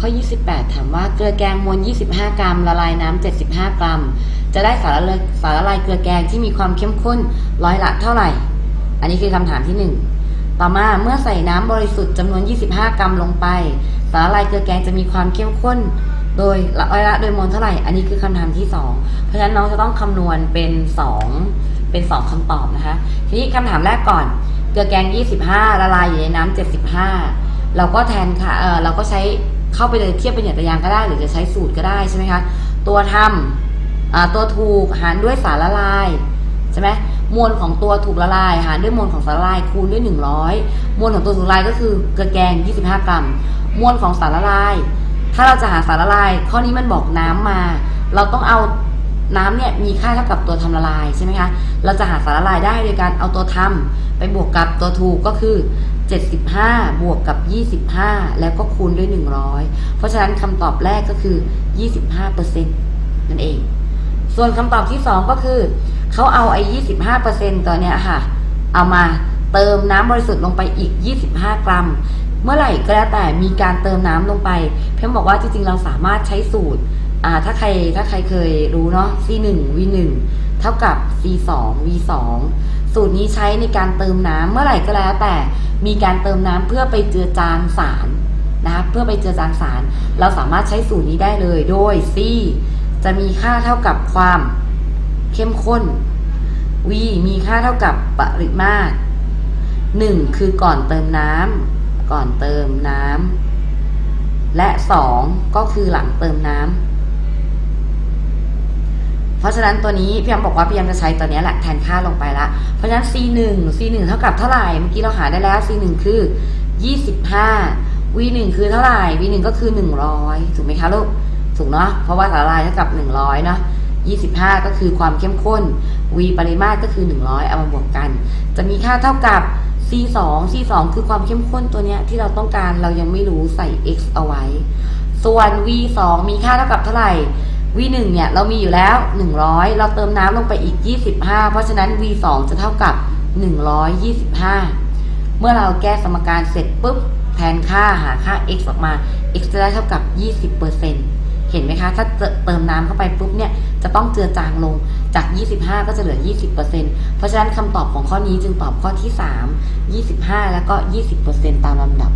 ข้อ 28 ถามว่าเกลือแกงมวล 25 กรัม ละลายน้ำ 75 กรัม จะได้สารละลายสารละลายเกลือแกงที่มีความเข้มข้นร้อยละเท่าไหร่ อันนี้คือคำถามที่ 1 ต่อมาเมื่อใส่น้ำบริสุทธิ์จำนวน 25 กรัมลงไป สารละลายเกลือแกงจะมีความเข้มข้น โดยร้อยละโดยมวลเท่าไหร่ อันนี้คือคำถามที่ 2 เพราะฉะนั้นน้องจะต้องคำนวณเป็น 2 เป็น 2คำตอบนะคะ ทีนี้คำถามแรกก่อน เกลือแกง 25 ละลายอยู่ในน้ำ75 เราก็แทนค่ะ เออเราก็ใช้ เข้าไปเลยเทียบเป็นหยัตยางก็ได้ หรือจะใช้สูตรก็ได้ใช่ไหมคะ ตัวทำอ่าตัวถูกหารด้วยสารละลายใช่ไหมมวลของตัวถูกละลายหารด้วยมวลของสารละลายคูณด้วย 100 มวลของตัวถูกละลายก็คือเกลือแกง 25 กรัม มวลของสารละลาย ถ้าเราจะหาสารละลาย ข้อนี้มันบอกน้ำมา เราต้องเอาน้ำเนี่ยมีค่าเท่ากับตัวทำละลายใช่ไหมคะ เราจะหาสารละลายได้โดยการเอาตัวทำไปบวกกับตัวถูกก็คือ 75 บวกกับ 25 แล้วก็คูณด้วย 100 เพราะฉะนั้นคำตอบแรกก็คือ 25%นั่นเอง ส่วนคำตอบที่ 2 ก็คือ เขาเอาไอ้25%ตัวเนี้ยค่ะ เอามาเติมน้ำบริสุทธิ์ลงไปอีก 25 กรัม เมื่อไหร่ก็แล้วแต่มีการเติมน้ำลงไป เพียงบอกว่าจริงๆ เราสามารถใช้สูตร อ่า ถ้าใครถ้าใครเคยรู้เนาะ C1 V1 เท่ากับ C2 V2 สูตรนี้ใช้ในการเติมน้ำเมื่อไหร่ก็แล้วแต่มีการเติมน้ำเพื่อไปเจือจางสารนะคะเพื่อไปเจือจางสาร เราสามารถใช้สูตรนี้ได้เลยโดย C จะมีค่าเท่ากับความเข้มข้น V มีค่าเท่ากับปริมาตร 1 คือก่อนเติมน้ำก่อนเติมน้ำและ 2 ก็คือหลังเติมน้ำ เพราะฉะนั้นตัวนี้พี่ยมบอกว่าพี่ยมจะใช้ตัวนี้แหละแทนค่าลงไปละ เพราะฉะนั้น C 1 C 1เท่ากับเท่าไหร่ เมื่อกี้เราหาได้แล้ว C 1คือ 25 V 1คือเท่าไหร่ V 1ก็คือ 100 ถูกไหมคะลูก ถูกเนาะ เพราะว่าสาลายเท่ากับ 100 เนาะ25 ก็คือความเข้มข้น V ปริมาตรก็คือ 100 เอามาบวกกัน จะมีค่าเท่ากับ C 2 C 2คือความเข้มข้นตัวเนี้ยที่เราต้องการเรายังไม่รู้ใส่ x เอาไว้ ส่วน V 2มีค่าเท่ากับเท่าไหร่ V 1 เนี่ยเรามีอยู่แล้ว 100 เราเติมน้ำลงไปอีก 25 เพราะฉะนั้น V 2 จะเท่ากับ 125 เมื่อเราแก้สมการเสร็จปุ๊บ แทนค่าหาค่า x ออกมา x จะได้เท่ากับ 20%เห็นไหมคะ ถ้าเติมน้ำเข้าไปปุ๊บเนี่ยจะต้องเจือจางลงจาก 25 ก็จะเหลือ 20%เพราะฉะนั้นคำตอบของข้อนี้จึงตอบข้อที่ 3 25 แล้วก็ 20%ตามลำดับ